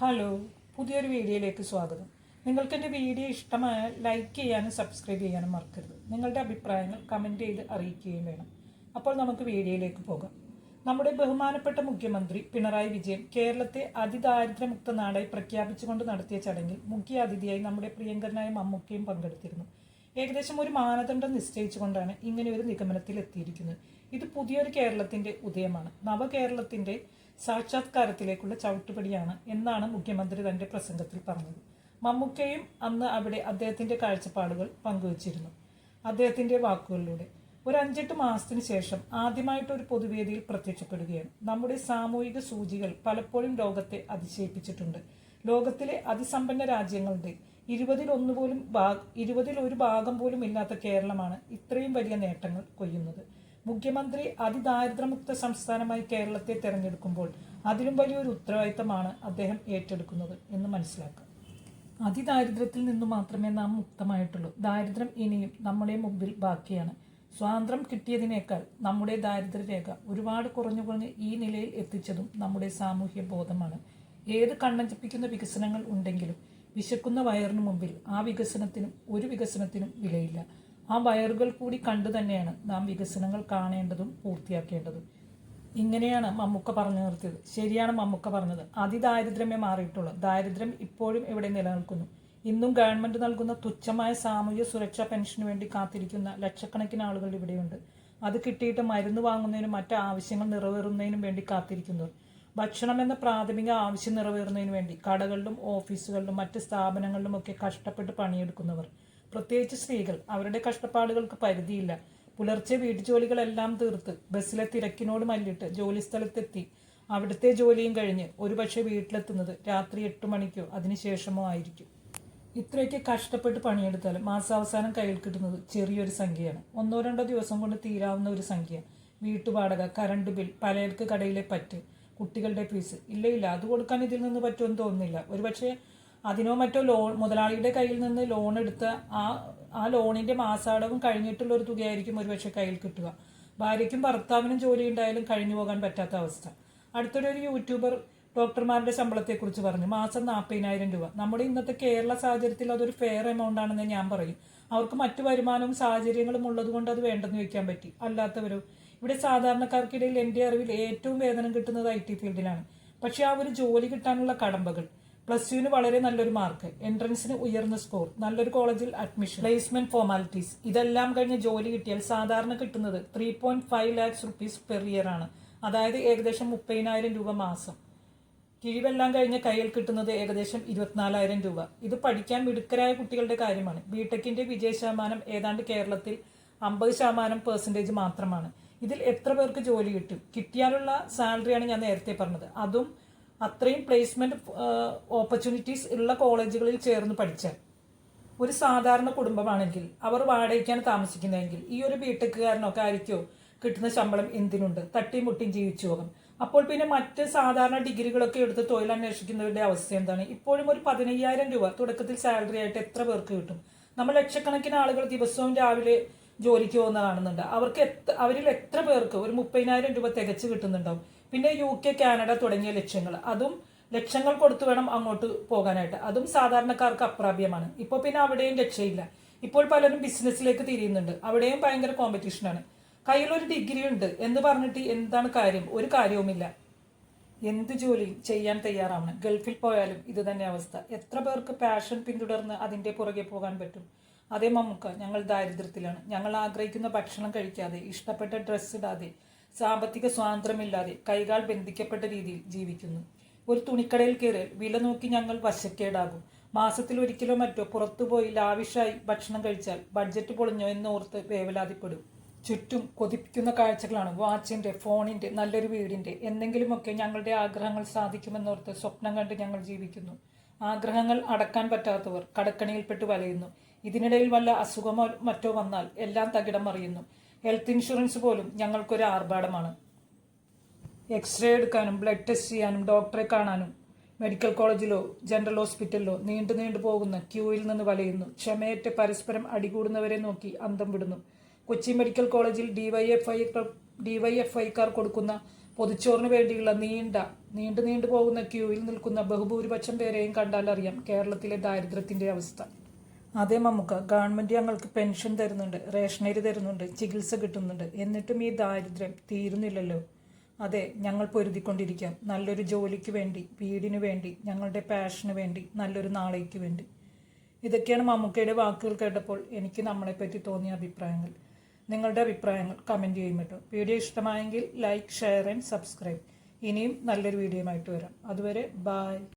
Hello പുതിയൊരു വീഡിയോയിലേക്ക് സ്വാഗതം. നിങ്ങൾക്ക് എന്റെ വീഡിയോ ഇഷ്ടമായാൽ ലൈക്ക് ചെയ്യാനും സബ്സ്ക്രൈബ് ചെയ്യാനും മറക്കരുത്. നിങ്ങളുടെ അഭിപ്രായങ്ങൾ കമന്റ് ചെയ്ത് അറിയിക്കുകയും വേണം. അപ്പോൾ നമുക്ക് വീഡിയോയിലേക്ക് പോകാം. നമ്മുടെ ബഹുമാനപ്പെട്ട മുഖ്യമന്ത്രി പിണറായി വിജയൻ കേരളത്തെ അതിദാരിദ്ര്യമുക്ത നാടായി പ്രഖ്യാപിച്ചുകൊണ്ട് നടത്തിയ ചടങ്ങിൽ മുഖ്യ അതിഥിയായി നമ്മുടെ പ്രിയങ്കരനായ മമ്മൂക്കയും പങ്കെടുത്തിരുന്നു. ഏകദേശം ഒരു മാനദണ്ഡം നിശ്ചയിച്ചുകൊണ്ടാണ് ഇങ്ങനെ ഒരു നിഗമനത്തിൽ എത്തിയിരിക്കുന്നത്. ഇത് പുതിയൊരു കേരളത്തിന്റെ ഉദയമാണ്. നവകേരളത്തിന്റെ സാക്ഷാത്കാരത്തിലേക്കുള്ള ചവിട്ടുപടിയാണ് എന്നാണ് മുഖ്യമന്ത്രി തന്റെ പ്രസംഗത്തിൽ പറഞ്ഞത്. മമ്മൂക്കയും അന്ന് അവിടെ അദ്ദേഹത്തിന്റെ കാഴ്ചപ്പാടുകൾ പങ്കുവച്ചിരുന്നു. അദ്ദേഹത്തിന്റെ വാക്കുകളിലൂടെ. ഒരു അഞ്ചെട്ട് മാസത്തിന് ശേഷം ആദ്യമായിട്ട് ഒരു പൊതുവേദിയിൽ പ്രത്യക്ഷപ്പെടുകയാണ്. നമ്മുടെ സാമൂഹിക സൂചികൾ പലപ്പോഴും ലോകത്തെ അതിശയിപ്പിച്ചിട്ടുണ്ട്. ലോകത്തിലെ അതിസമ്പന്ന രാജ്യങ്ങളുടെ ഇരുപതിൽ ഒന്ന് പോലും ഭാഗ ഇരുപതിൽ ഒരു ഭാഗം പോലും ഇല്ലാത്ത കേരളമാണ് ഇത്രയും വലിയ നേട്ടങ്ങൾ കൊയ്യുന്നത്. മുഖ്യമന്ത്രി അതിദാരിദ്ര്യമുക്ത സംസ്ഥാനമായി കേരളത്തെ തെരഞ്ഞെടുക്കുമ്പോൾ അതിലും വലിയൊരു ഉത്തരവാദിത്തമാണ് അദ്ദേഹം ഏറ്റെടുക്കുന്നത് എന്ന് മനസ്സിലാക്കുക അതിദാരിദ്ര്യത്തിൽ നിന്ന് മാത്രമേ നാം മുക്തമായിട്ടുള്ളൂ. ദാരിദ്ര്യം ഇനിയും നമ്മുടെ മുമ്പിൽ ബാക്കിയാണ്. സ്വാതന്ത്ര്യം കിട്ടിയതിനേക്കാൾ നമ്മുടെ ദാരിദ്ര്യരേഖ ഒരുപാട് കുറഞ്ഞു കുറഞ്ഞ് ഈ നിലയിൽ എത്തിച്ചതും നമ്മുടെ സാമൂഹ്യ ബോധമാണ്. ഏത് കണ്ണഞ്ചിപ്പിക്കുന്ന വികസനങ്ങൾ ഉണ്ടെങ്കിലും വിശക്കുന്ന വയറിന് മുമ്പിൽ ആ വികസനത്തിനും ഒരു വികസനത്തിനും വിലയില്ല. ആ വയറുകൾ കൂടി കണ്ടു തന്നെയാണ് നാം വികസനങ്ങൾ കാണേണ്ടതും പൂർത്തിയാക്കേണ്ടതും. ഇങ്ങനെയാണ് മമ്മൂക്ക പറഞ്ഞു നിർത്തിയത്. ശരിയാണ് മമ്മൂക്ക പറഞ്ഞത്. അതിദാരിദ്ര്യമേ മാറിയിട്ടുള്ളൂ. ദാരിദ്ര്യം ഇപ്പോഴും ഇവിടെ നിലനിൽക്കുന്നു. ഇന്നും ഗവൺമെന്റ് നൽകുന്ന തുച്ഛമായ സാമൂഹ്യ സുരക്ഷാ പെൻഷന് വേണ്ടി കാത്തിരിക്കുന്ന ലക്ഷക്കണക്കിന് ആളുകൾ ഇവിടെയുണ്ട്. അത് കിട്ടിയിട്ട് മരുന്ന് വാങ്ങുന്നതിനും മറ്റ് ആവശ്യങ്ങൾ നിറവേറുന്നതിനും വേണ്ടി കാത്തിരിക്കുന്നവർ. ഭക്ഷണം എന്ന പ്രാഥമിക ആവശ്യം നിറവേറുന്നതിന് വേണ്ടി കടകളിലും ഓഫീസുകളിലും മറ്റ് സ്ഥാപനങ്ങളിലും ഒക്കെ കഷ്ടപ്പെട്ട് പണിയെടുക്കുന്നവർ. പ്രത്യേകിച്ച് സ്ത്രീകൾ അവരുടെ കഷ്ടപ്പാടുകൾക്ക് പരിധിയില്ല. പുലർച്ചെ വീട്ടുജോലികളെല്ലാം തീർത്ത് ബസ്സിലെ തിരക്കിനോട് മല്ലിട്ട് ജോലി സ്ഥലത്തെത്തി അവിടുത്തെ ജോലിയും കഴിഞ്ഞ് ഒരുപക്ഷെ വീട്ടിലെത്തുന്നത് രാത്രി എട്ട് മണിക്കോ അതിനുശേഷമോ ആയിരിക്കും. ഇത്രയൊക്കെ കഷ്ടപ്പെട്ട് പണിയെടുത്താൽ മാസാവസാനം കയ്യിൽ കിട്ടുന്നത് ചെറിയൊരു സംഖ്യയാണ്. ഒന്നോ രണ്ടോ ദിവസം കൊണ്ട് തീരാവുന്ന ഒരു സംഖ്യ. വീട്ടുവാടക കറണ്ട് ബിൽ പലചരക്ക് കടയിലെ പറ്റ് കുട്ടികളുടെ ഫീസ്. ഇല്ല ഇല്ല അത് കൊടുക്കാൻ ഇതിൽ നിന്ന് പറ്റുമെന്ന് തോന്നുന്നില്ല. ഒരുപക്ഷെ അതിനോ മറ്റോ ലോൺ മുതലാളിയുടെ കയ്യിൽ നിന്ന് ലോൺ എടുത്ത ആ ആ ലോണിന്റെ മാസാടവും കഴിഞ്ഞിട്ടുള്ള ഒരു തുകയായിരിക്കും ഒരുപക്ഷെ കയ്യിൽ കിട്ടുക. ഭാര്യയ്ക്കും ഭർത്താവിനും ജോലി ഉണ്ടായാലും കഴിഞ്ഞു പോകാൻ പറ്റാത്ത അവസ്ഥ. അടുത്തൊരു ഒരു യൂട്യൂബർ ഡോക്ടർമാരുടെ ശമ്പളത്തെക്കുറിച്ച് പറഞ്ഞു. മാസം നാൽപ്പതിനായിരം രൂപ. നമ്മുടെ ഇന്നത്തെ കേരള സാഹചര്യത്തിൽ അതൊരു ഫെയർ എമൗണ്ട് ആണെന്ന് ഞാൻ പറയും. അവർക്ക് മറ്റു വരുമാനവും സാഹചര്യങ്ങളും ഉള്ളതുകൊണ്ട് അത് വേണ്ടെന്ന് വെക്കാൻ പറ്റി. അല്ലാത്തവരോ? ഇവിടെ സാധാരണക്കാർക്കിടയിൽ എന്റെ അറിവിൽ ഏറ്റവും വേതനം കിട്ടുന്നത് ഐ ടി ഫീൽഡിലാണ്. പക്ഷേ ആ ഒരു ജോലി കിട്ടാനുള്ള കടമ്പകൾ. പ്ലസ് ടുവിന് വളരെ നല്ലൊരു മാർക്ക് എൻട്രൻസിന് ഉയർന്ന സ്കോർ നല്ലൊരു കോളേജിൽ അഡ്മിഷൻ പ്ലേസ്മെന്റ് ഫോർമാലിറ്റീസ് ഇതെല്ലാം കഴിഞ്ഞ് ജോലി കിട്ടിയാൽ സാധാരണ കിട്ടുന്നത് three point five lakhs rupees per year ആണ്. അതായത് ഏകദേശം മുപ്പതിനായിരം രൂപ മാസം. കിഴിവെല്ലാം കഴിഞ്ഞ് കയ്യിൽ കിട്ടുന്നത് ഏകദേശം ഇരുപത്തിനാലായിരം രൂപ. ഇത് പഠിക്കാൻ മിടുക്കരായ കുട്ടികളുടെ കാര്യമാണ്. ബിടെക്കിന്റെ വിജയ ശതമാനം ഏതാണ്ട് കേരളത്തിൽ അമ്പത് ശതമാനം പെർസെന്റേജ് മാത്രമാണ്. ഇതിൽ എത്ര പേർക്ക് ജോലി കിട്ടും? കിട്ടിയാലുള്ള സാലറിയാണ് ഞാൻ നേരത്തെ പറഞ്ഞത്. അതും അത്രയും പ്ലേസ്മെന്റ് ഓപ്പർച്യൂണിറ്റീസ് ഉള്ള കോളേജുകളിൽ ചേർന്ന് പഠിച്ചാൽ ഒരു സാധാരണ കുടുംബമാണെങ്കിൽ അവർ വാടകയ്ക്കാണ് താമസിക്കുന്നതെങ്കിൽ ഈ ഒരു വീട്ടുകാരനൊക്കെ ആയിരിക്കോ കിട്ടുന്ന ശമ്പളം എന്തിനുണ്ട്? തട്ടിയും മുട്ടിയും ജീവിച്ചു പോകും. അപ്പോൾ പിന്നെ മറ്റ് സാധാരണ ഡിഗ്രികളൊക്കെ എടുത്ത് തൊഴിൽ അന്വേഷിക്കുന്നവരുടെ അവസ്ഥ എന്താണ്? ഇപ്പോഴും ഒരു പതിനയ്യായിരം രൂപ തുടക്കത്തിൽ സാലറി ആയിട്ട് എത്ര പേർക്ക് കിട്ടും? നമ്മൾ ലക്ഷക്കണക്കിന് ആളുകൾ ദിവസവും രാവിലെ ജോലിക്ക് പോകുന്ന കാണുന്നുണ്ട് അവർക്ക് എത്ര അവരിൽ എത്ര പേർക്ക് ഒരു മുപ്പതിനായിരം രൂപ തികച്ച് കിട്ടുന്നുണ്ടാവും? പിന്നെ യു കെ കാനഡ തുടങ്ങിയ ലക്ഷ്യങ്ങൾ. അതും ലക്ഷങ്ങൾ കൊടുത്തു വേണം അങ്ങോട്ട് പോകാനായിട്ട്. അതും സാധാരണക്കാർക്ക് അപ്രാപ്യമാണ്. ഇപ്പോൾ പിന്നെ അവിടെയും രക്ഷയില്ല. ഇപ്പോൾ പലരും ബിസിനസ്സിലേക്ക് തിരിയുന്നുണ്ട്. അവിടെയും ഭയങ്കര കോമ്പറ്റീഷനാണ് കയ്യിലൊരു ഡിഗ്രി ഉണ്ട് എന്ന് പറഞ്ഞിട്ട് എന്താണ് കാര്യം? ഒരു കാര്യവുമില്ല. എന്ത് ജോലി ചെയ്യാൻ തയ്യാറാവണം? ഗൾഫിൽ പോയാലും ഇത് തന്നെ അവസ്ഥ. എത്ര പേർക്ക് പാഷൻ പിന്തുടർന്ന് അതിന്റെ പുറകെ പോകാൻ പറ്റും? അതേ മമ്മുക്ക ഞങ്ങൾ ദാരിദ്ര്യത്തിലാണ്. ഞങ്ങൾ ആഗ്രഹിക്കുന്ന ഭക്ഷണം കഴിക്കാതെ ഇഷ്ടപ്പെട്ട ഡ്രസ്സ് ഇടാതെ സാമ്പത്തിക സ്വാതന്ത്ര്യമില്ലാതെ കൈകാൽ ബന്ധിക്കപ്പെട്ട രീതിയിൽ ജീവിക്കുന്നു. ഒരു തുണിക്കടയിൽ കയറി വില നോക്കി ഞങ്ങൾ വശക്കേടാകും. മാസത്തിൽ ഒരിക്കലോ മറ്റോ പുറത്തുപോയി ലാവിഷായി ഭക്ഷണം കഴിച്ചാൽ ബഡ്ജറ്റ് പൊളിഞ്ഞോ എന്നോർത്ത് വേവലാതിപ്പെടും. ചുറ്റും കൊതിപ്പിക്കുന്ന കാഴ്ചകളാണ് വാച്ചിന്റെ ഫോണിന്റെ നല്ലൊരു വീടിന്റെ എന്തെങ്കിലുമൊക്കെ ഞങ്ങളുടെ ആഗ്രഹങ്ങൾ സാധിക്കുമെന്നോർത്ത് സ്വപ്നം കണ്ട് ഞങ്ങൾ ജീവിക്കുന്നു. ആഗ്രഹങ്ങൾ അടക്കാൻ പറ്റാത്തവർ കടക്കണിയിൽപ്പെട്ട് വലയുന്നു. ഇതിനിടയിൽ വല്ല അസുഖമോ മറ്റോ വന്നാൽ എല്ലാം തകിടം മറിയുന്നു. ഹെൽത്ത് ഇൻഷുറൻസ് പോലും ഞങ്ങൾക്കൊരു ആർഭാടമാണ്. എക്സ്റേ എടുക്കാനും ബ്ലഡ് ടെസ്റ്റ് ചെയ്യാനും ഡോക്ടറെ കാണാനും മെഡിക്കൽ കോളേജിലോ ജനറൽ ഹോസ്പിറ്റലിലോ നീണ്ടു നീണ്ടു പോകുന്ന ക്യൂവിൽ നിന്ന് വലയുന്നു. ക്ഷമയേറ്റ് പരസ്പരം അടികൂടുന്നവരെ നോക്കി അന്തം വിടുന്നു. കൊച്ചി മെഡിക്കൽ കോളേജിൽ ഡിവൈഎഫ്ഐ ഡിവൈഎഫ്ഐക്കാർ കൊടുക്കുന്ന പൊതിച്ചോറിന് വേണ്ടിയുള്ള നീണ്ട നീണ്ടു നീണ്ടു പോകുന്ന ക്യൂവിൽ നിൽക്കുന്ന ബഹുഭൂരിപക്ഷം പേരെയും കണ്ടാലറിയാം കേരളത്തിലെ ദാരിദ്ര്യത്തിന്റെ അവസ്ഥ. അതെ മമ്മുക്ക ഗവൺമെന്റ് ഞങ്ങൾക്ക് പെൻഷൻ തരുന്നുണ്ട് റേഷനരി തരുന്നുണ്ട് ചികിത്സ കിട്ടുന്നുണ്ട്. എന്നിട്ടും ഈ ദാരിദ്ര്യം തീരുന്നില്ലല്ലോ. അതെ ഞങ്ങൾ പൊരുതിക്കൊണ്ടിരിക്കാം. നല്ലൊരു ജോലിക്ക് വേണ്ടി വീടിന് വേണ്ടി ഞങ്ങളുടെ പാഷന് വേണ്ടി നല്ലൊരു നാളേക്ക് വേണ്ടി. ഇതൊക്കെയാണ് മമ്മൂക്കയുടെ വാക്കുകൾ കേട്ടപ്പോൾ എനിക്ക് നമ്മളെപ്പറ്റി തോന്നിയ അഭിപ്രായങ്ങൾ. നിങ്ങളുടെ അഭിപ്രായങ്ങൾ കമന്റ് ചെയ്യും കേട്ടോ. വീഡിയോ ഇഷ്ടമായെങ്കിൽ ലൈക്ക് ഷെയർ ആൻഡ് സബ്സ്ക്രൈബ് ഇനിയും നല്ലൊരു വീഡിയോ ആയിട്ട് വരാം. അതുവരെ ബായ്